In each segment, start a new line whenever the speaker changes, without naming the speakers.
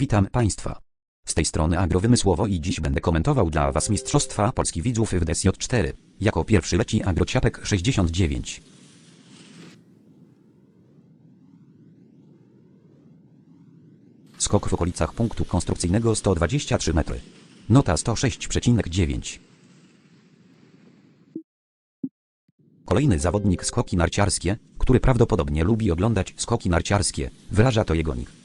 Witam Państwa. Z tej strony Agrowymysłowo i dziś będę komentował dla Was Mistrzostwa Polski Widzów w DSJ4. Jako pierwszy leci Agrociapek 69. Skok w okolicach punktu konstrukcyjnego 123 metry. Nota 106,9. Kolejny zawodnik skoki narciarskie, który prawdopodobnie lubi oglądać skoki narciarskie, wyraża to jego nick.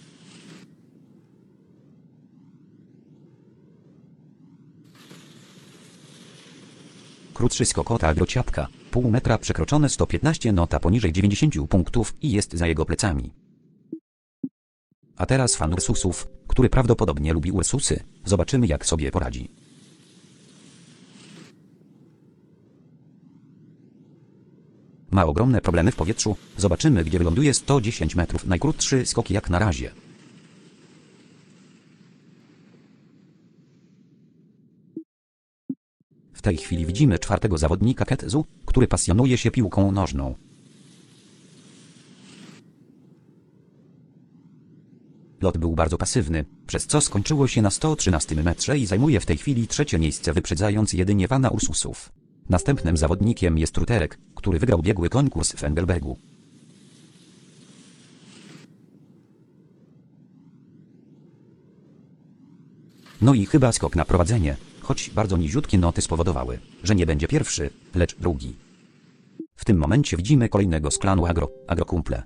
Krótszy skok ota agrociapka, pół metra przekroczone 115 nota poniżej 90 punktów i jest za jego plecami. A teraz fan Ursusów, który prawdopodobnie lubi Ursusy, zobaczymy jak sobie poradzi. Ma ogromne problemy w powietrzu, zobaczymy gdzie wyląduje 110 metrów, najkrótszy skok jak na razie. Tej chwili widzimy czwartego zawodnika Ketzu, który pasjonuje się piłką nożną. Lot był bardzo pasywny, przez co skończyło się na 113 metrze i zajmuje w tej chwili trzecie miejsce wyprzedzając jedynie Vana Ursusów. Następnym zawodnikiem jest Ruterek, który wygrał biegły konkurs w Engelbergu. No i chyba skok na prowadzenie, choć bardzo niziutkie noty spowodowały, że nie będzie pierwszy, lecz drugi. W tym momencie widzimy kolejnego z klanu Agro, Agrokumple.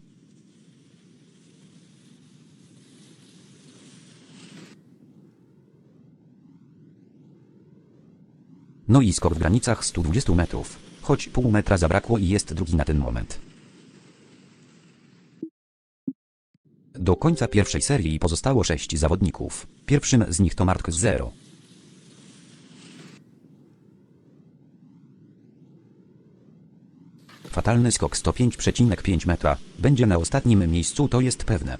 No i skok w granicach 120 metrów, choć pół metra zabrakło i jest drugi na ten moment. Do końca pierwszej serii pozostało sześć zawodników. Pierwszym z nich to Mark Zero. Fatalny skok 105,5 metra będzie na ostatnim miejscu, to jest pewne.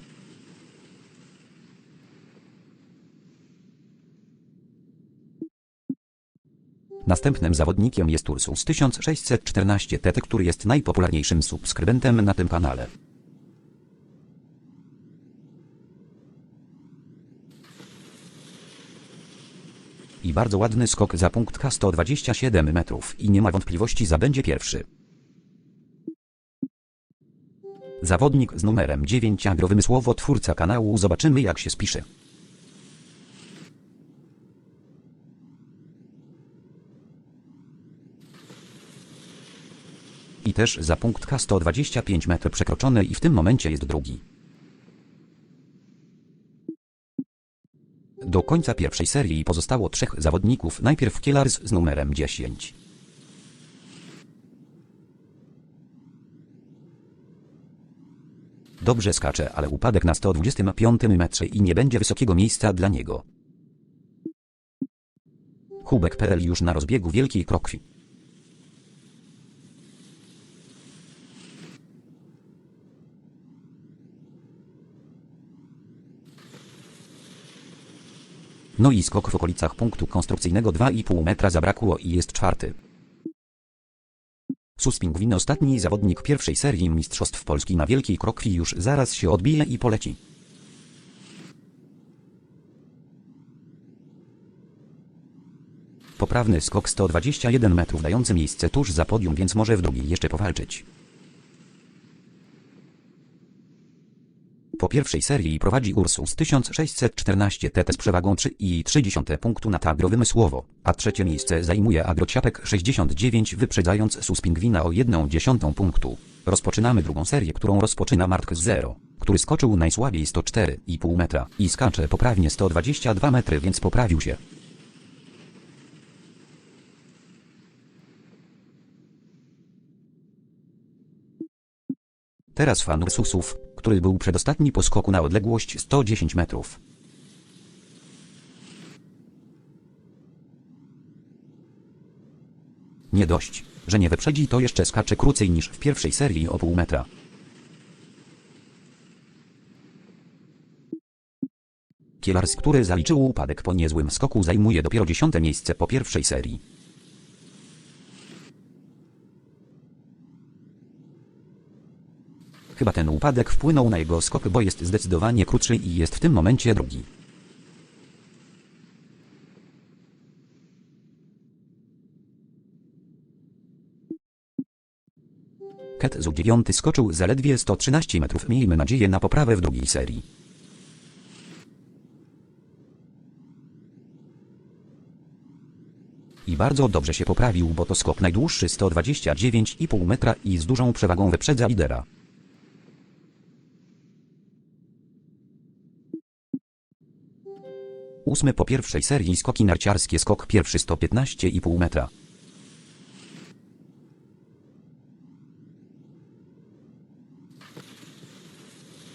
Następnym zawodnikiem jest Ursus 1614 TT, który jest najpopularniejszym subskrybentem na tym kanale. I bardzo ładny skok za punkt K 127 metrów i nie ma wątpliwości zabędzie pierwszy. Zawodnik z numerem 9 agrowymysłowo twórca kanału zobaczymy jak się spisze. I też za punkt K 125 metr przekroczony i w tym momencie jest drugi. Do końca pierwszej serii pozostało trzech zawodników. Najpierw Kielars z numerem 10. Dobrze skacze, ale upadek na 125 metrze i nie będzie wysokiego miejsca dla niego. Hubek.pl już na rozbiegu wielkiej krokwi. No i skok w okolicach punktu konstrukcyjnego 2,5 metra zabrakło i jest czwarty. Suspingwin ostatni zawodnik pierwszej serii Mistrzostw Polski na Wielkiej Krokwi już zaraz się odbije i poleci. Poprawny skok 121 metrów dający miejsce tuż za podium, więc może w drugiej jeszcze powalczyć. Po pierwszej serii prowadzi Ursus 1614 TT z przewagą 3,3 punktu nad agrowymysłowo, a trzecie miejsce zajmuje Agrociapek 69 wyprzedzając Suspingwina o 1 dziesiątą punktu. Rozpoczynamy drugą serię, którą rozpoczyna Mark Zero, który skoczył najsłabiej 104,5 metra i skacze poprawnie 122 metry, więc poprawił się. Teraz fan Ursusów, który był przedostatni po skoku na odległość 110 metrów. Nie dość, że nie wyprzedzi to jeszcze skacze krócej niż w pierwszej serii o pół metra. Kielars, który zaliczył upadek po niezłym skoku zajmuje dopiero dziesiąte miejsce po pierwszej serii. Chyba ten upadek wpłynął na jego skok, bo jest zdecydowanie krótszy i jest w tym momencie drugi. Ketzu 9 skoczył zaledwie 113 metrów. Miejmy nadzieję na poprawę w drugiej serii. I bardzo dobrze się poprawił, bo to skok najdłuższy 129,5 metra i z dużą przewagą wyprzedza lidera. Ósmy po pierwszej serii skoki narciarskie skok pierwszy 115,5 metra.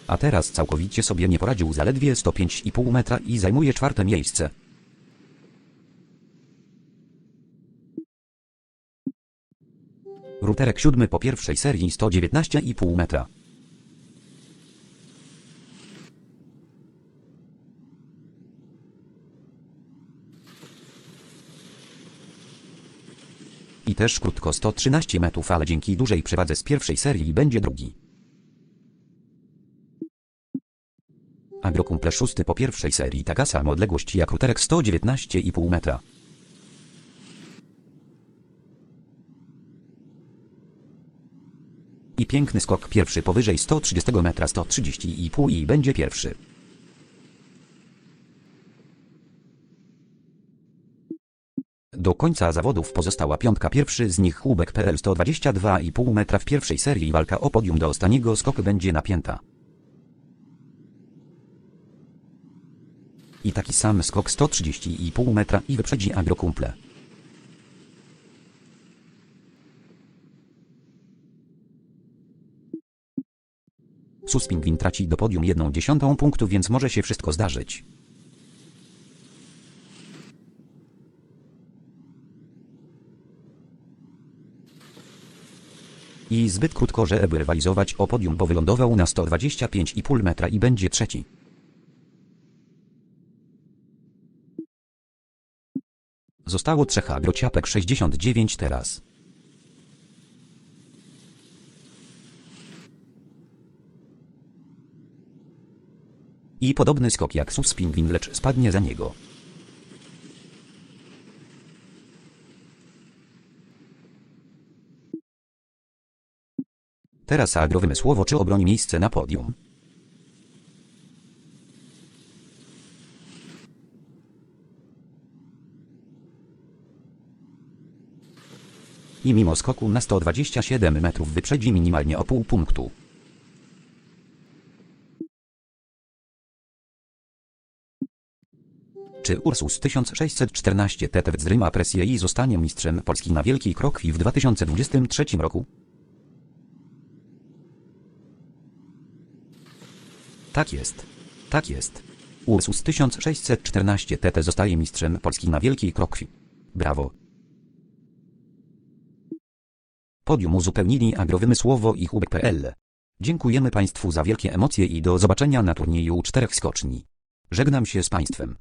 A teraz całkowicie sobie nie poradził zaledwie 105,5 metra i zajmuje czwarte miejsce. Ruterek siódmy po pierwszej serii 119,5 metra. Też krótko 113 metrów, ale dzięki dużej przewadze z pierwszej serii będzie drugi. Agrokumple szósty po pierwszej serii taka sama odległość jak Ruterek 119,5 metra. I piękny skok pierwszy powyżej 130 metra 130,5 i będzie pierwszy. Do końca zawodów pozostała piątka pierwszy z nich Hubek PL 122,5 metra w pierwszej serii walka o podium do ostatniego skoku będzie napięta. I taki sam skok 130,5 metra i wyprzedzi agrokumple. Suspingwin traci do podium jedną dziesiątą punktu, więc może się wszystko zdarzyć. I zbyt krótko, żeby rywalizować o podium, bo wylądował na 125,5 metra i będzie trzeci. Zostało trzech agrociapek 69 teraz. I podobny skok jak sus pingwin, lecz spadnie za niego. Teraz agrowymysłowo czy obroni miejsce na podium. I mimo skoku na 127 metrów wyprzedzi minimalnie o pół punktu. Czy Ursus 1614 TT zryma presję i zostanie mistrzem Polski na Wielkiej Krokwi w 2023 roku? Tak jest. Tak jest. Ursus 1614 TT zostaje mistrzem Polski na Wielkiej Krokwi. Brawo. Podium uzupełnili Agrowymysłowo i Hubek.pl. Dziękujemy Państwu za wielkie emocje i do zobaczenia na turnieju czterech skoczni. Żegnam się z Państwem.